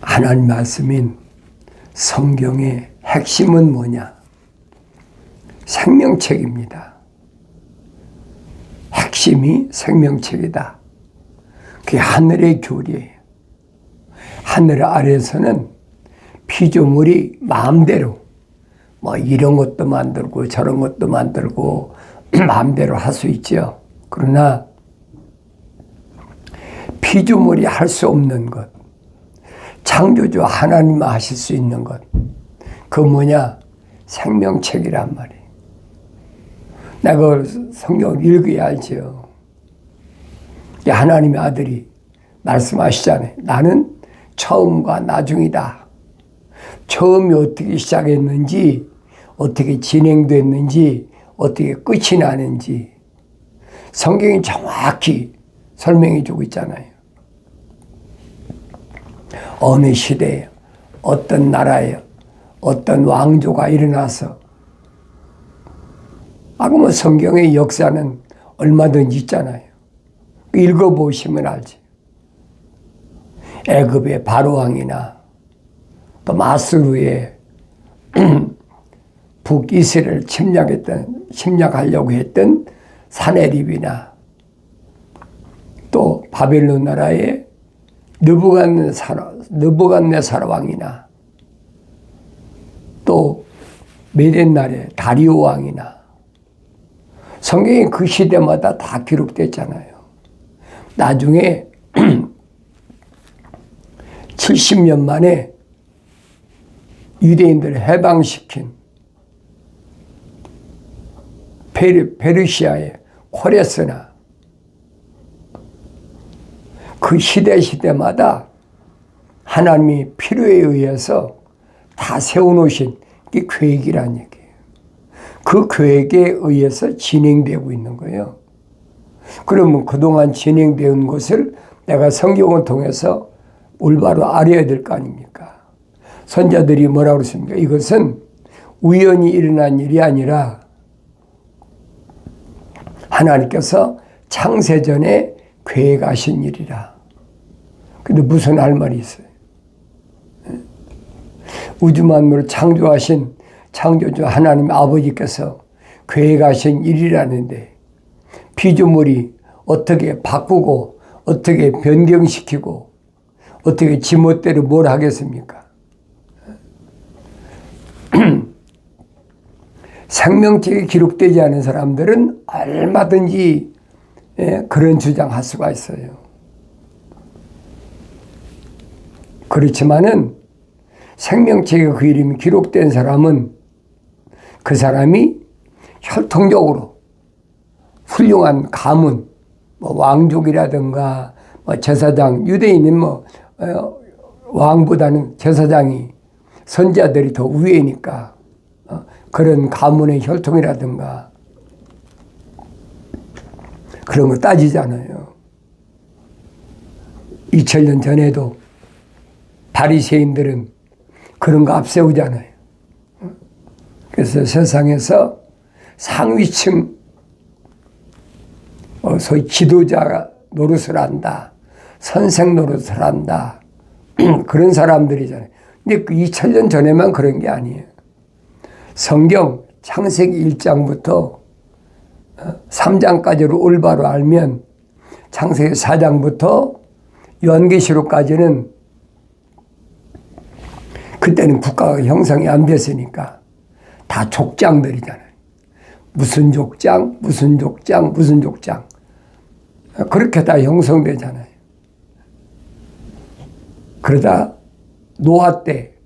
하나님 말씀인 성경의 핵심은 뭐냐? 생명책입니다. 핵심이 생명책이다. 그게 하늘의 교리예요. 하늘 아래에서는 피조물이 마음대로 뭐 이런 것도 만들고 저런 것도 만들고 마음대로 할 수 있죠. 그러나 피조물이 할 수 없는 것, 창조주 하나님 하실 수 있는 것, 그 뭐냐? 생명책이란 말이에요. 내가 성경을 읽어야 알죠. 하나님의 아들이 말씀하시잖아요. 나는 처음과 나중이다. 처음이 어떻게 시작했는지, 어떻게 진행됐는지, 어떻게 끝이 나는지 성경이 정확히 설명해 주고 있잖아요. 어느 시대에 어떤 나라에 어떤 왕조가 일어나서 아, 그러면 성경의 역사는 얼마든지 있잖아요. 읽어보시면 알지. 애굽의 바로왕이나 또 마스루의 북이스라엘 침략했던 침략하려고 했던 사내립이나 또 바벨론 나라의 느부갓네사라 느부갓네사라 왕이나 또 메덴날의 다리오 왕이나 성경이 그 시대마다 다 기록됐잖아요. 나중에 70년 만에 유대인들을 해방시킨 페르, 페르시아의 코레스나 그 시대 시대마다 하나님이 필요에 의해서 다 세워놓으신 게 계획이란 얘기예요. 그 계획에 의해서 진행되고 있는 거예요. 그러면 그동안 진행된 것을 내가 성경을 통해서 올바로 알아야 될 거 아닙니까? 선자들이 뭐라고 그랬습니까? 이것은 우연히 일어난 일이 아니라 하나님께서 창세전에 계획하신 일이라. 근데 무슨 할 말이 있어요? 우주 만물을 창조하신 창조주 하나님 아버지께서 계획하신 일이라는데 피조물이 어떻게 바꾸고 어떻게 변경시키고 어떻게 지멋대로 뭘 하겠습니까? 생명책에 기록되지 않은 사람들은 얼마든지 예, 그런 주장할 수가 있어요. 그렇지만은 생명책에 그 이름이 기록된 사람은 그 사람이 혈통적으로 훌륭한 가문, 뭐 왕족이라든가 뭐 제사장, 유대인은 뭐 어, 왕보다는 제사장이 선자들이 더 우위니까 어, 그런 가문의 혈통이라든가 그런 거 따지잖아요. 2000년 전에도 바리새인들은 그런 거 앞세우잖아요. 그래서 세상에서 상위층 어, 소위 지도자 노릇을 한다. 선생 노릇을 한다. 그런 사람들이잖아요. 근데 그 2000년 전에만 그런 게 아니에요. 성경 창세기 1장부터 3장까지를 어, 올바로 알면 창세기 4장부터 요한계시록까지는 그때는 국가가 형성이 안 됐으니까 다 족장들이잖아요. 무슨 족장, 무슨 족장, 무슨 족장. 그렇게 다 형성되잖아요. 그러다 노아 때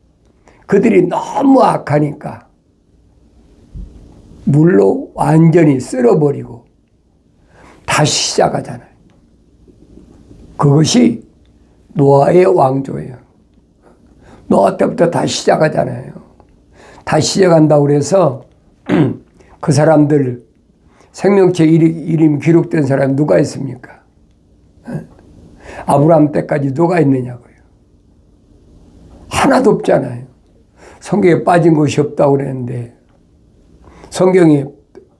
그들이 너무 악하니까 물로 완전히 쓸어버리고 다시 시작하잖아요. 그것이 노아의 왕조예요. 노아 때부터 다시 시작하잖아요. 다시 시작한다고 그래서 그 사람들 생명체 이름 기록된 사람 누가 있습니까? 아브라함 때까지 누가 있느냐고요. 하나도 없잖아요. 성경에 빠진 것이 없다고 그랬는데 성경이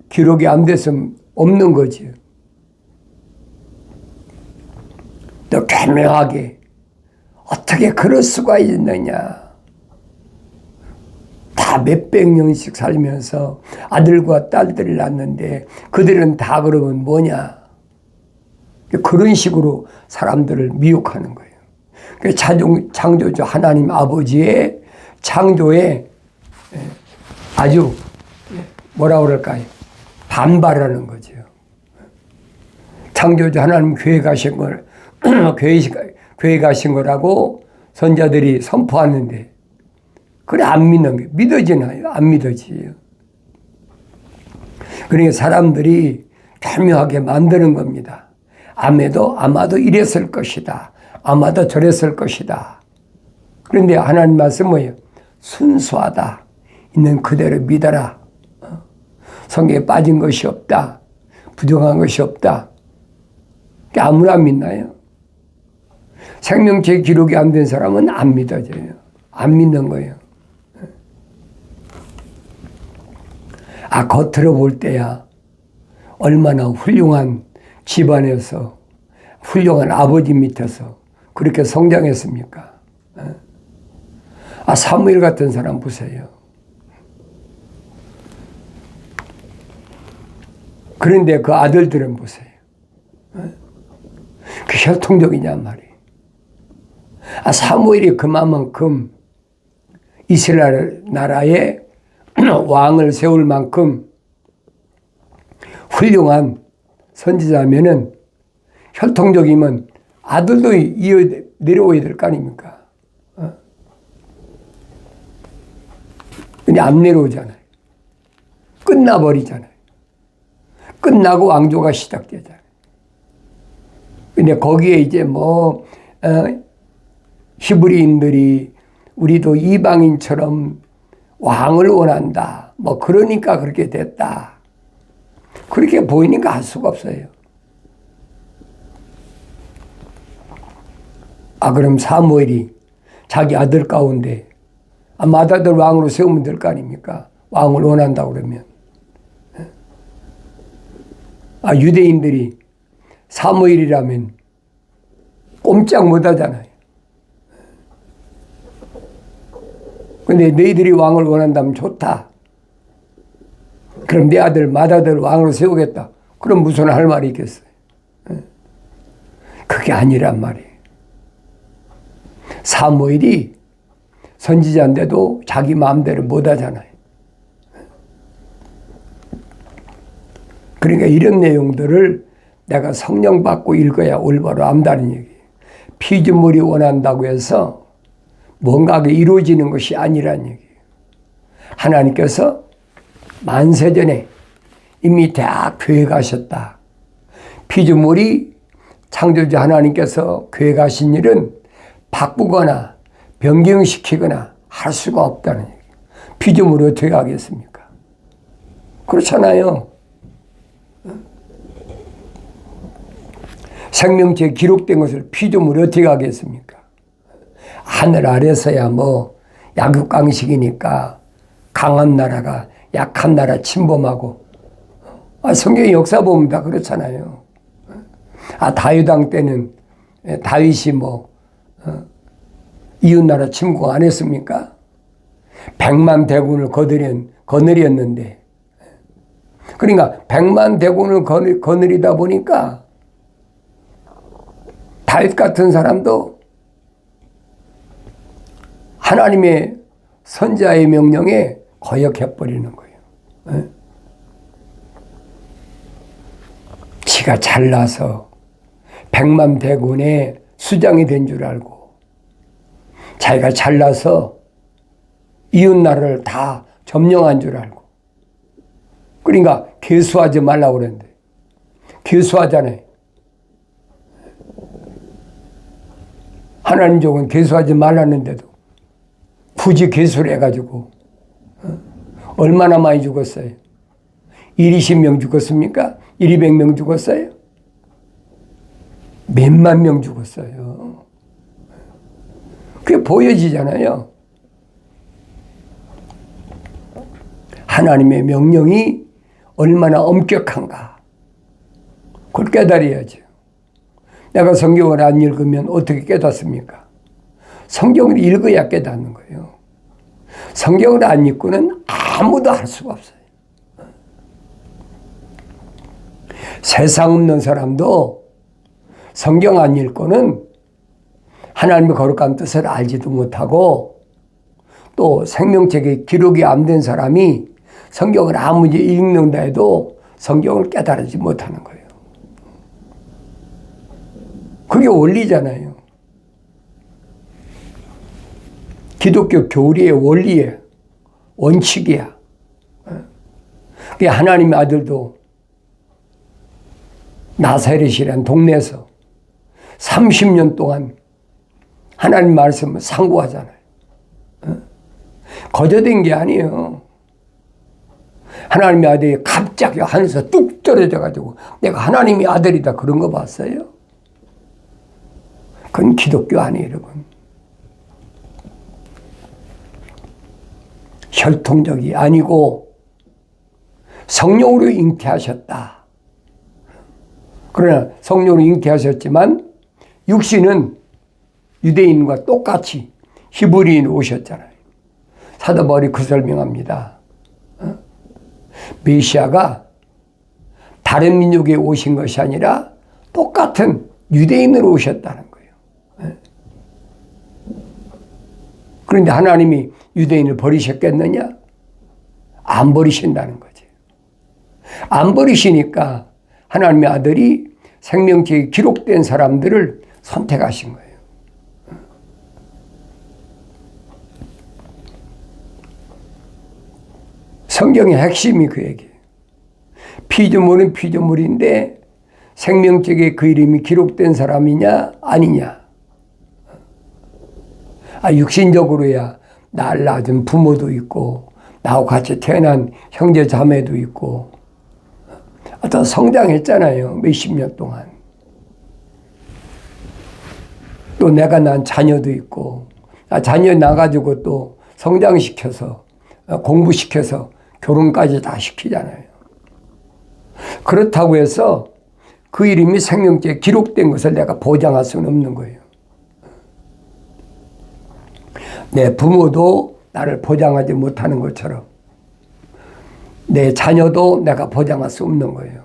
기록이 안 됐으면 없는 거지. 또 교묘하게 어떻게 그럴 수가 있느냐. 다 몇백 년씩 살면서 아들과 딸들을 낳는데 그들은 다 그러면 뭐냐. 그런 식으로 사람들을 미혹하는 거예요. 그 자종, 창조주 하나님 아버지의 창조에 아주 뭐라 그럴까요? 반발하는 거죠. 창조주 하나님 가신 걸, 교회, 교회 가신 거라고 선자들이 선포하는데, 그래, 안 믿는 게 믿어지나요? 안 믿어지요. 그러니까 사람들이 교묘하게 만드는 겁니다. 아마도, 아마도 이랬을 것이다. 아마도 저랬을 것이다. 그런데 하나님 말씀 뭐예요? 순수하다. 있는 그대로 믿어라. 어? 성경에 빠진 것이 없다. 부정한 것이 없다. 아무나 믿나요? 생명체 기록이 안 된 사람은 안 믿어져요. 안 믿는 거예요. 아, 겉으로 볼 때야 얼마나 훌륭한 집안에서 훌륭한 아버지 밑에서 그렇게 성장했습니까? 아, 사무엘 같은 사람 보세요. 그런데 그 아들들은 보세요. 그 혈통적이냔 말이에요. 아, 사무엘이 그만큼 이스라엘 나라에 왕을 세울 만큼 훌륭한 선지자면은 혈통적이면 아들도 이어 내려오야 될 거 아닙니까? 어? 근데 안 내려오잖아요. 끝나버리잖아요. 끝나고 왕조가 시작되잖아요. 근데 거기에 이제 뭐, 어, 히브리인들이 우리도 이방인처럼 왕을 원한다. 뭐, 그러니까 그렇게 됐다. 그렇게 보이니까 할 수가 없어요. 아, 그럼 사무엘이 자기 아들 가운데 아, 마다들 왕으로 세우면 될 거 아닙니까? 왕을 원한다 그러면. 아, 유대인들이 사무엘이라면 꼼짝 못 하잖아요. 근데 너희들이 왕을 원한다면 좋다. 그럼 내 아들, 맏아들 왕으로 세우겠다. 그럼 무슨 할 말이 있겠어요? 그게 아니란 말이에요. 사무엘이 선지자인데도 자기 마음대로 못 하잖아요. 그러니까 이런 내용들을 내가 성령 받고 읽어야 올바로 안다는 얘기예요. 피조물이 원한다고 해서 뭔가가 이루어지는 것이 아니란 얘기예요. 하나님께서 만세전에 이미 대학 계획하셨다. 피조물이 창조주 하나님께서 계획하신 일은 바꾸거나 변경시키거나 할 수가 없다는 얘기예요. 피조물이 어떻게 하겠습니까? 그렇잖아요. 생명체 기록된 것을 피조물이 어떻게 하겠습니까? 하늘 아래서야 뭐 약육강식이니까 강한 나라가 약한 나라 침범하고 아, 성경 역사 보면 다 그렇잖아요. 아 다윗왕 때는 다윗이 뭐 어, 이웃 나라 침공 안 했습니까? 백만 대군을 거느린 거느렸는데 그러니까 백만 대군을 거느리다 보니까 다윗 같은 사람도 하나님의 선자의 명령에 거역해버리는 거예요. 네? 지가 잘나서 백만 대군의 수장이 된 줄 알고 자기가 잘나서 이웃나라를 다 점령한 줄 알고 그러니까 개수하지 말라고 그랬는데 개수하잖아요. 하나님 쪽은 개수하지 말랐는데도 굳이 개수를 해가지고 어? 얼마나 많이 죽었어요? 1, 20명 죽었습니까? 1, 200명 죽었어요? 몇만 명 죽었어요. 그게 보여지잖아요. 하나님의 명령이 얼마나 엄격한가. 그걸 깨달아야죠. 내가 성경을 안 읽으면 어떻게 깨닫습니까? 성경을 읽어야 깨닫는 거예요. 성경을 안 읽고는 아무도 할 수가 없어요. 세상 없는 사람도 성경 안 읽고는 하나님의 거룩한 뜻을 알지도 못하고 또 생명책에 기록이 안 된 사람이 성경을 아무리 읽는다 해도 성경을 깨달지 못하는 거예요. 그게 원리잖아요. 기독교 교리의 원리에 원칙이야. 그게 하나님의 아들도 나사렛이란 동네에서 30년 동안 하나님 말씀을 상고하잖아요. 거저된 게 아니에요. 하나님의 아들이 갑자기 하늘에서 뚝 떨어져가지고 내가 하나님의 아들이다 그런 거 봤어요? 그건 기독교 아니에요, 여러분. 혈통적이 아니고 성령으로 잉태하셨다. 그러나 성령으로 잉태하셨지만 육신은 유대인과 똑같이 히브리인 오셨잖아요. 사도 바울이 그 설명합니다. 어? 메시아가 다른 민족에 오신 것이 아니라 똑같은 유대인으로 오셨다는 거예요. 예? 그런데 하나님이 유대인을 버리셨겠느냐? 안 버리신다는 거지. 안 버리시니까 하나님의 아들이 생명책에 기록된 사람들을 선택하신 거예요. 성경의 핵심이 그 얘기예요. 피조물은 피조물인데 생명책에 그 이름이 기록된 사람이냐 아니냐. 아 육신적으로야 날 낳은 부모도 있고 나하고 같이 태어난 형제 자매도 있고 어떤 성장했잖아요 몇십 년 동안 또 내가 난 자녀도 있고 아, 자녀 나가지고 또 성장시켜서 어, 공부시켜서 결혼까지 다 시키잖아요. 그렇다고 해서 그 이름이 생명지에 기록된 것을 내가 보장할 수는 없는 거예요. 내 부모도 나를 보장하지 못하는 것처럼 내 자녀도 내가 보장할 수 없는 거예요.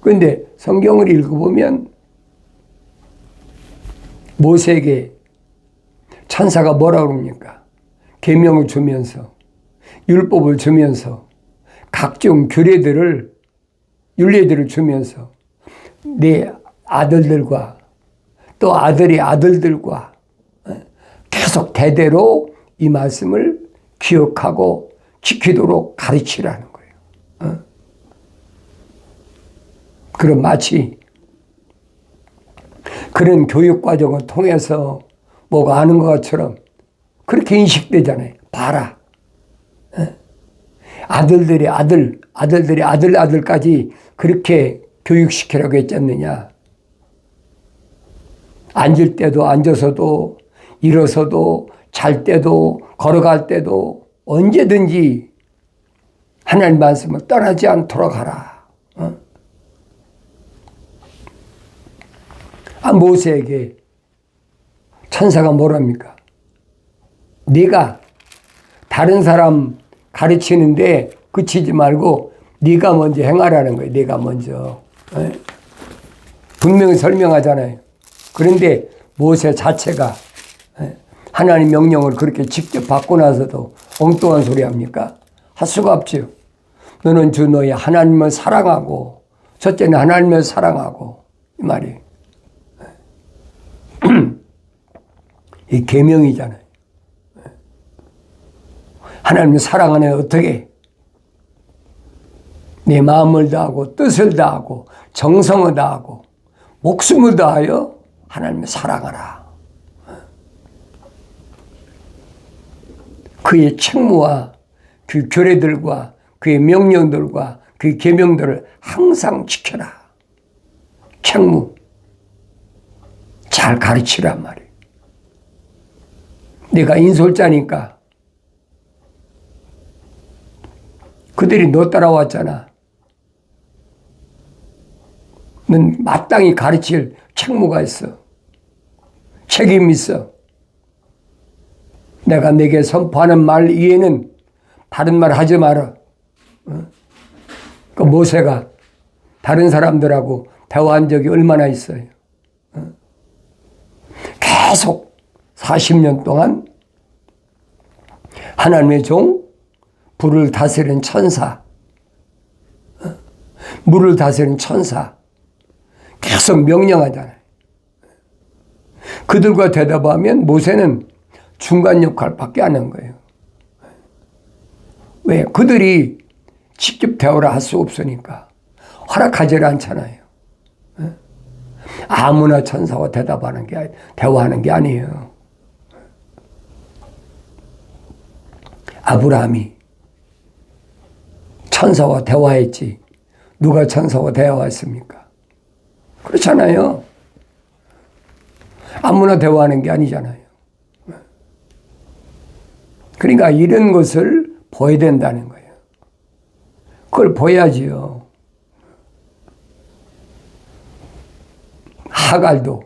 그런데 성경을 읽어보면 모세에게 천사가 뭐라 그럽니까? 계명을 주면서 율법을 주면서 각종 규례들을 윤례들을 주면서 내 아들들과 또 아들의 아들들과 어, 계속 대대로 이 말씀을 기억하고 지키도록 가르치라는 거예요. 어? 그럼 마치 그런 교육 과정을 통해서 뭐가 아는 것처럼 그렇게 인식되잖아요. 봐라. 아들들의 아들, 아들들의 아들, 아들까지 그렇게 교육시키라고 했지 않느냐. 앉을 때도 앉아서도 일어서도 잘 때도 걸어갈 때도 언제든지 하나님 말씀을 떠나지 않도록 하라. 어? 아, 모세에게 천사가 뭐랍니까? 네가 다른 사람 가르치는데 그치지 말고 네가 먼저 행하라는 거예요. 네가 먼저. 예? 분명히 설명하잖아요. 그런데 모세 자체가 예? 하나님 명령을 그렇게 직접 받고 나서도 엉뚱한 소리 합니까? 할 수가 없죠. 너는 주 너의 하나님을 사랑하고 첫째는 하나님을 사랑하고 이 말이 예? 이 계명이잖아요. 하나님을 사랑하네 어떻게? 내 마음을 다하고 뜻을 다하고 정성을 다하고 목숨을 다하여 하나님을 사랑하라. 그의 책무와 그 교례들과 그의 명령들과 그의 계명들을 항상 지켜라. 책무 잘 가르치란 말이에요. 내가 인솔자니까 그들이 너 따라왔잖아. 넌 마땅히 가르칠 책무가 있어. 책임 있어. 내가 내게 선포하는 말 이외에는 다른 말 하지 마라. 어? 그 모세가 다른 사람들하고 대화한 적이 얼마나 있어요. 어? 계속 40년 동안 하나님의 종, 불을 다스리는 천사, 어? 물을 다스리는 천사, 계속 명령하잖아요. 그들과 대답하면 모세는 중간 역할밖에 안 한 거예요. 왜? 그들이 직접 대화를 할 수 없으니까 허락하지 않잖아요. 아무나 천사와 대답하는 게 대화하는 게 아니에요. 아브라함이 천사와 대화했지 누가 천사와 대화했습니까? 그렇잖아요. 아무나 대화하는 게 아니잖아요. 그러니까 이런 것을 보여야 된다는 거예요. 그걸 보야지요. 하갈도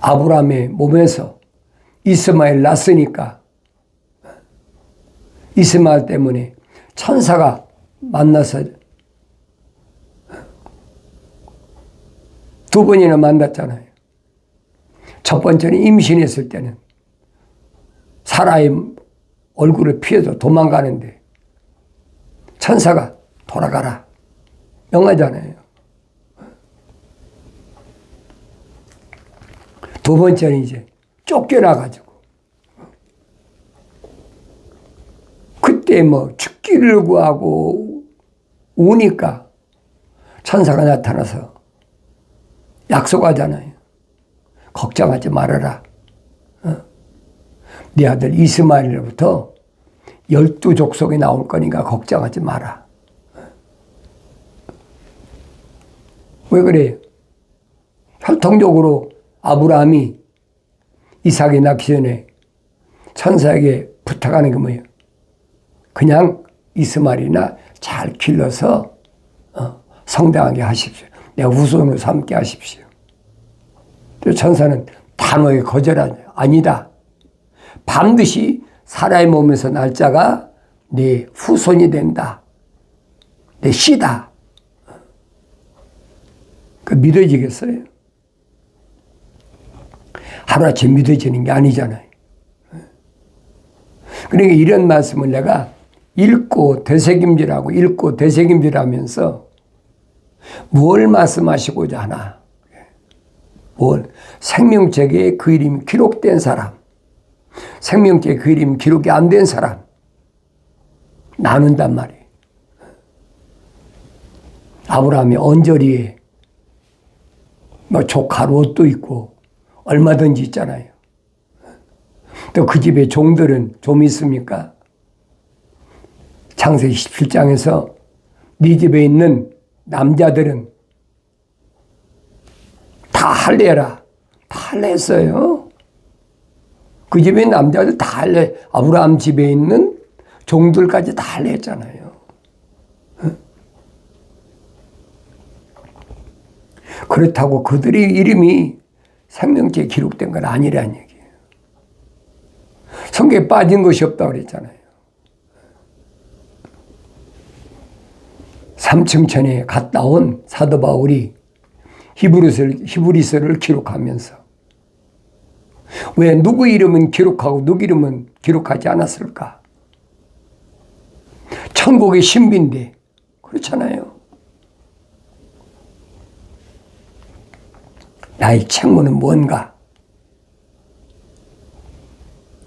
아브라함의 몸에서 이스마엘 낳았으니까 이스마엘 때문에 천사가 만나서 두 번이나 만났잖아요. 첫 번째는 임신했을 때는 사라의 얼굴을 피해서 도망가는데 천사가 돌아가라. 명하잖아요. 두 번째는 이제 쫓겨나가지고 그때 뭐 죽기를 구하고 우니까 천사가 나타나서 약속하잖아요. 걱정하지 말아라. 어? 네 아들 이스마엘로부터 열두 족속이 나올 거니까 걱정하지 마라. 어? 왜 그래요? 혈통적으로 아브라함이 이삭이 낳기 전에 천사에게 부탁하는 게 뭐예요? 그냥 이스마엘이나 잘 길러서 어, 성당하게 하십시오. 내 후손으로 삼게 하십시오. 천사는 단호하게 거절하죠. 아니다. 반드시 사라의 몸에서 날짜가 내 후손이 된다. 내 씨다. 그 믿어지겠어요? 하루아침 믿어지는 게 아니잖아요. 그러니까 이런 말씀을 내가 읽고 되새김질하고 읽고 되새김질하면서 뭘 말씀하시고자 하나? 뭘? 생명책에 그 이름이 기록된 사람, 생명책에 그 이름이 기록이 안 된 사람, 나눈단 말이에요. 아브라함이 언저리에 뭐 조카 롯도 있고 얼마든지 있잖아요. 또 그 집에 종들은 좀 있습니까? 창세기 17장에서 네 집에 있는 남자들은 다 할례라. 다 할례했어요. 그 집에 남자들 다 할례, 아브라함 집에 있는 종들까지 다 할례했잖아요. 그렇다고 그들의 이름이 생명지에 기록된 건 아니라는 얘기예요. 성경에 빠진 것이 없다고 그랬잖아요. 삼층천에 갔다 온 사도 바울이 히브리서를, 히브리서를 기록하면서 왜 누구 이름은 기록하고 누구 이름은 기록하지 않았을까? 천국의 신비인데 그렇잖아요. 나의 책무는 뭔가?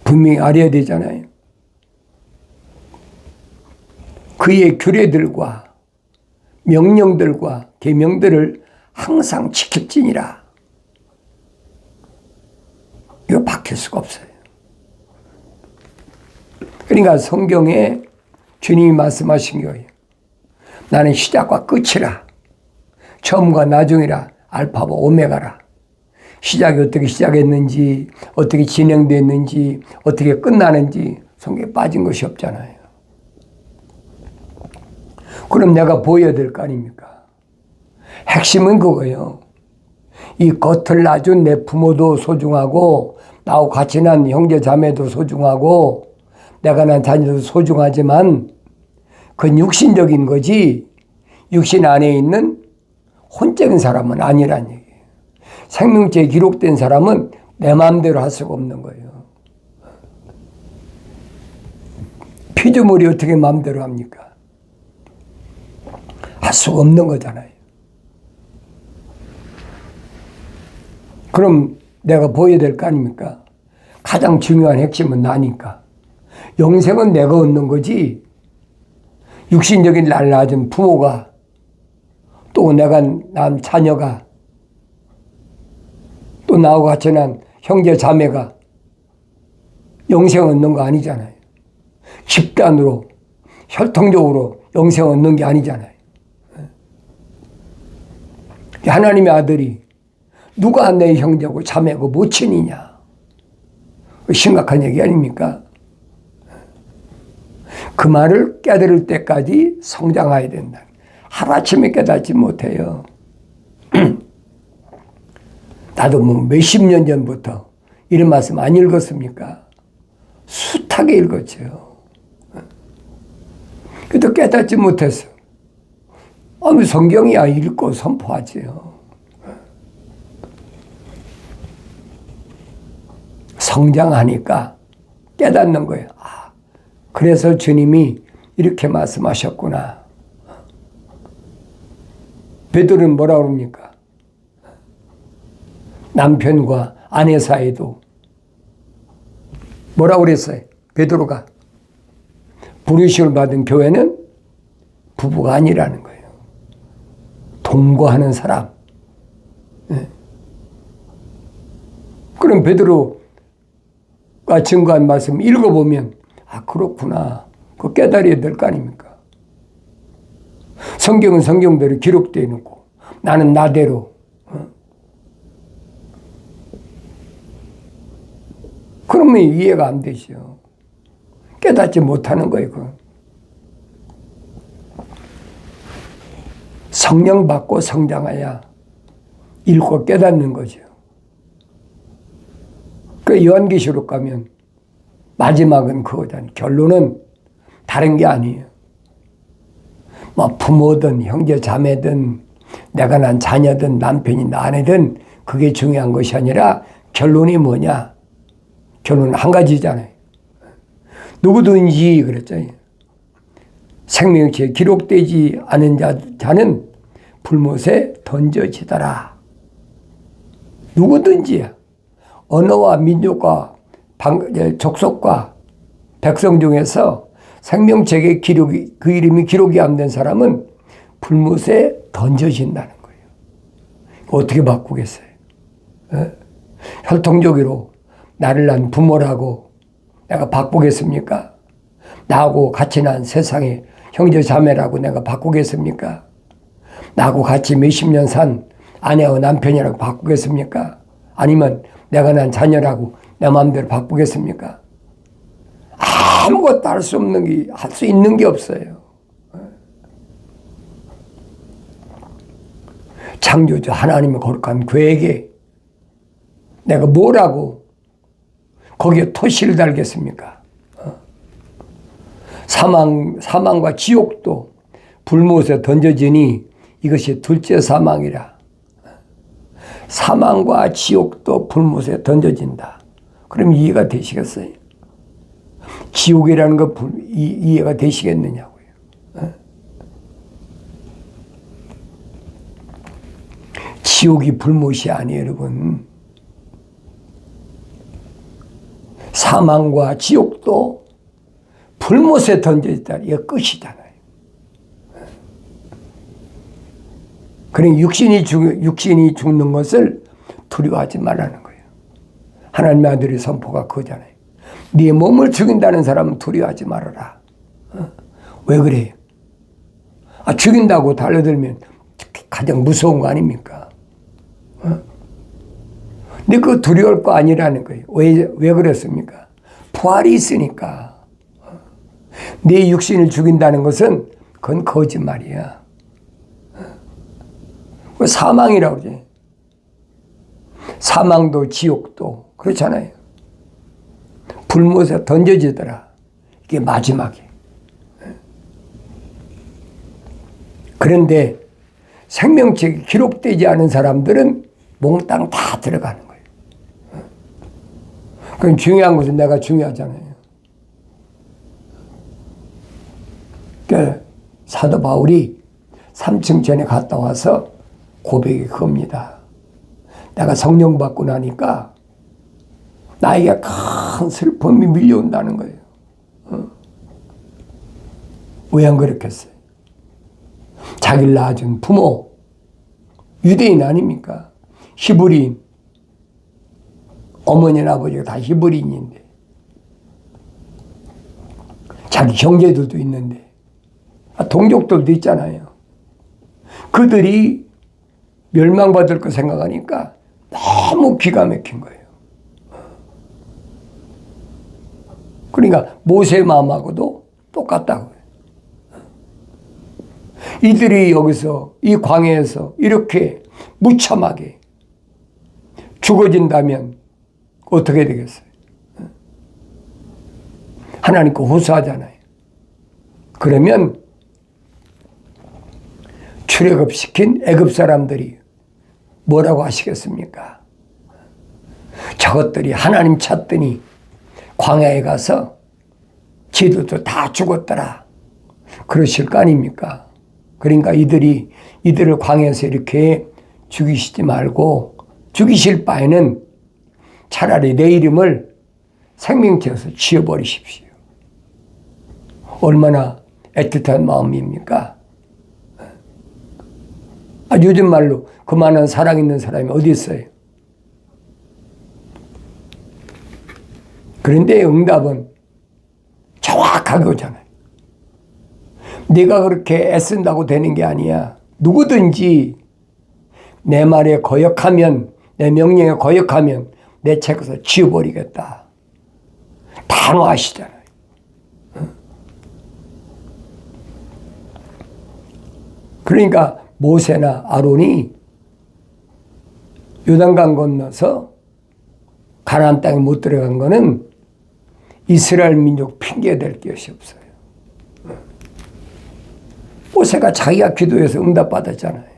분명히 알아야 되잖아요. 그의 규례들과 명령들과 계명들을 항상 지킬지니라. 이거 바뀔 수가 없어요. 그러니까 성경에 주님이 말씀하신 거예요. 나는 시작과 끝이라. 처음과 나중이라. 알파고 오메가라. 시작이 어떻게 시작했는지, 어떻게 진행됐는지, 어떻게 끝나는지 성경에 빠진 것이 없잖아요. 그럼 내가 보여야 될 거 아닙니까? 핵심은 그거예요. 이 겉을 놔준 내 부모도 소중하고 나하고 같이 난 형제 자매도 소중하고 내가 난 자녀도 소중하지만 그건 육신적인 거지 육신 안에 있는 혼적인 사람은 아니란 얘기예요. 생명체에 기록된 사람은 내 마음대로 할 수가 없는 거예요. 피조물이 어떻게 마음대로 합니까? 할 수가 없는 거잖아요. 그럼 내가 보여야 될 거 아닙니까? 가장 중요한 핵심은 나니까. 영생은 내가 얻는 거지. 육신적인 날 낳은 부모가 또 내가 낳은 자녀가 또 나하고 같이 난 형제 자매가 영생 얻는 거 아니잖아요. 집단으로 혈통적으로 영생 얻는 게 아니잖아요. 하나님의 아들이 누가 내 형제고 자매고 모친이냐? 심각한 얘기 아닙니까? 그 말을 깨달을 때까지 성장해야 된다. 하루아침에 깨닫지 못해요. 나도 뭐 몇십 년 전부터 이런 말씀 안 읽었습니까? 숱하게 읽었죠. 그래도 깨닫지 못했어. 아무 성경이야 읽고 선포하지요. 성장하니까 깨닫는 거예요. 아, 그래서 주님이 이렇게 말씀하셨구나. 베드로는 뭐라 그럽니까? 남편과 아내 사이도 뭐라 그랬어요? 베드로가 부르심을 받은 교회는 부부가 아니라는 거예요. 동거하는 사람. 네. 그럼 베드로 가 증거한 말씀 읽어보면 아 그렇구나. 그 깨달아야 될 거 아닙니까? 성경은 성경대로 기록되어 놓고 나는 나대로 어? 그러면 이해가 안 되죠. 깨닫지 못하는 거예요. 그. 성령 받고 성장해야 읽고 깨닫는 거죠. 그 요한계시록 가면 마지막은 그거잖아요. 결론은 다른 게 아니에요. 뭐 부모든 형제 자매든 내가 난 자녀든 남편이 아내든 그게 중요한 것이 아니라 결론이 뭐냐? 결론은 한 가지잖아요. 누구든지 그랬잖아요. 생명체에 기록되지 않은 자, 자는 불못에 던져지더라. 누구든지야. 언어와 민족과 족속과 백성 중에서 생명책에 기록이, 그 이름이 기록이 안 된 사람은 불못에 던져진다는 거예요. 어떻게 바꾸겠어요? 에? 혈통적으로 나를 낳은 부모라고 내가 바꾸겠습니까? 나하고 같이 난 세상에 형제 자매라고 내가 바꾸겠습니까? 나하고 같이 몇십 년 산 아내와 남편이라고 바꾸겠습니까? 아니면 내가 난 자녀라고 내 마음대로 바꾸겠습니까? 아무것도 할 수 없는 게, 할 수 있는 게 없어요. 창조주 하나님의 거룩한 계획에 내가 뭐라고 거기에 토시를 달겠습니까? 사망, 사망과 지옥도 불못에 던져지니 이것이 둘째 사망이라. 사망과 지옥도 불못에 던져진다. 그럼 이해가 되시겠어요? 지옥이라는 거 이해가 되시겠느냐고요. 지옥이 불못이 아니에요, 여러분. 사망과 지옥도 불못에 던져있다. 이거 끝이잖아요. 그러니 육신이 죽, 육신이 죽는 것을 두려워하지 말라는 거예요. 하나님의 아들의 선포가 그거잖아요. 네 몸을 죽인다는 사람은 두려워하지 말아라. 어? 왜 그래요? 아, 죽인다고 달려들면 가장 무서운 거 아닙니까? 어? 근데 그 두려울 거 아니라는 거예요. 왜, 왜 그랬습니까? 부활이 있으니까. 어? 내 육신을 죽인다는 것은 그건 거짓말이야. 어? 사망이라고 그러지. 사망도 지옥도 그렇잖아요. 불못에 던져지더라. 이게 마지막이. 그런데 생명책이 기록되지 않은 사람들은 몽땅 다 들어가는 거예요. 그럼 중요한 것은 내가 중요하잖아요. 그러니까 사도 바울이 3층 전에 갔다 와서 고백이 겁니다. 내가 성령 받고 나니까 나에게 큰 슬픔이 밀려온다는 거예요. 어? 왜안 그렇겠어요? 자기를 낳아준 부모, 유대인 아닙니까? 히브리인. 어머니나 아버지가 다 히브리인인데. 자기 형제들도 있는데. 아, 동족들도 있잖아요. 그들이 멸망받을 거 생각하니까 너무 기가 막힌 거예요. 그러니까 모세 마음하고도 똑같다고요. 이들이 여기서 이 광야에서 이렇게 무참하게 죽어진다면 어떻게 되겠어요? 하나님께 호소하잖아요. 그러면 출애굽시킨 애굽 사람들이 뭐라고 하시겠습니까? 저것들이 하나님 찾더니 광야에 가서 지도도 다 죽었더라. 그러실 거 아닙니까? 그러니까 이들이 이들을 광야에서 이렇게 죽이시지 말고 죽이실 바에는 차라리 내 이름을 생명체에서 지어버리십시오. 얼마나 애틋한 마음입니까? 아, 요즘 말로 그만한 사랑 있는 사람이 어디 있어요? 그런데 응답은 정확하게 오잖아요. 네가 그렇게 애쓴다고 되는 게 아니야. 누구든지 내 말에 거역하면, 내 명령에 거역하면 내 책에서 지워버리겠다. 단호하시잖아요. 그러니까 모세나 아론이 요단강 건너서 가나안 땅에 못 들어간 거는 이스라엘 민족 핑계 될 것이 없어요. 모세가 자기가 기도해서 응답받았잖아요.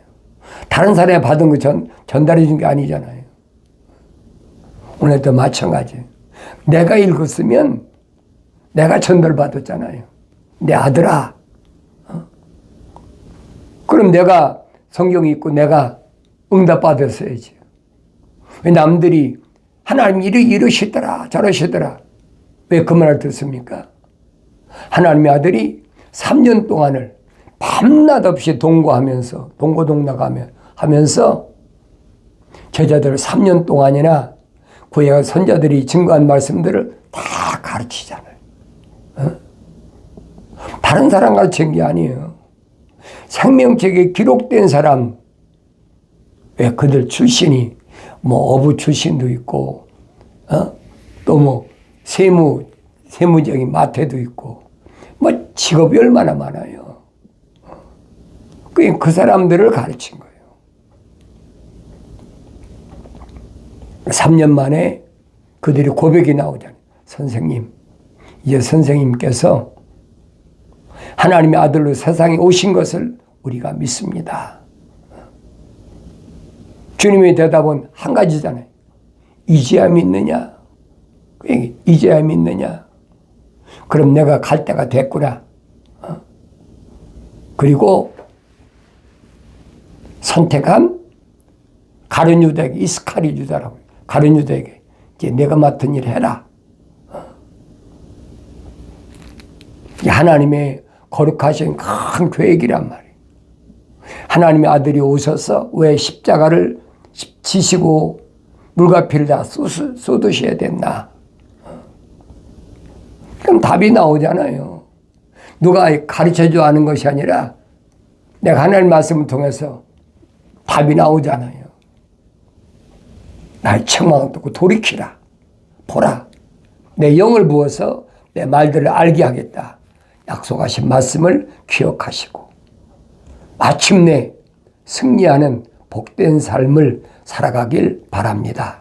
다른 사람이 받은 거 전, 전달해 준 게 아니잖아요. 오늘도 마찬가지. 내가 읽었으면 내가 전달받았잖아요. 내 아들아. 어? 그럼 내가 성경이 있고 내가 응답받았어야지. 왜 남들이 하나님 이러, 이러시더라, 저러시더라. 왜 그 말을 듣습니까? 하나님의 아들이 3년 동안을 밤낮 없이 동거하면서, 동고동락하며 하면서 제자들을 3년 동안이나 구약 선자들이 증거한 말씀들을 다 가르치잖아요. 어? 다른 사람 가르친 게 아니에요. 생명책에 기록된 사람, 왜 그들 출신이 뭐 어부 출신도 있고, 어? 또뭐 세무, 세무적인 마태도 있고, 뭐 직업이 얼마나 많아요. 그, 그 사람들을 가르친 거예요. 3년 만에 그들이 고백이 나오잖아요. 선생님, 이제 선생님께서 하나님의 아들로 세상에 오신 것을 우리가 믿습니다. 주님의 대답은 한 가지잖아요. 이제야 믿느냐? 그 이제야 믿느냐? 그럼 내가 갈 때가 됐구나. 어? 그리고 선택한 가룟 유다에게 이스카리 유다라고 가룟 유다에게 이제 내가 맡은 일 해라. 어? 하나님의 거룩하신 큰 계획이란 말이에요. 하나님의 아들이 오셔서 왜 십자가를 지시고 물과 피를 다 쏟으셔야 됐나? 그럼 답이 나오잖아요. 누가 가르쳐 줘 하는 것이 아니라 내가 하나님 말씀을 통해서 답이 나오잖아요. 나의 책망을 듣고 돌이키라. 보라. 내 영을 부어서 내 말들을 알게 하겠다. 약속하신 말씀을 기억하시고 마침내 승리하는 복된 삶을 살아가길 바랍니다.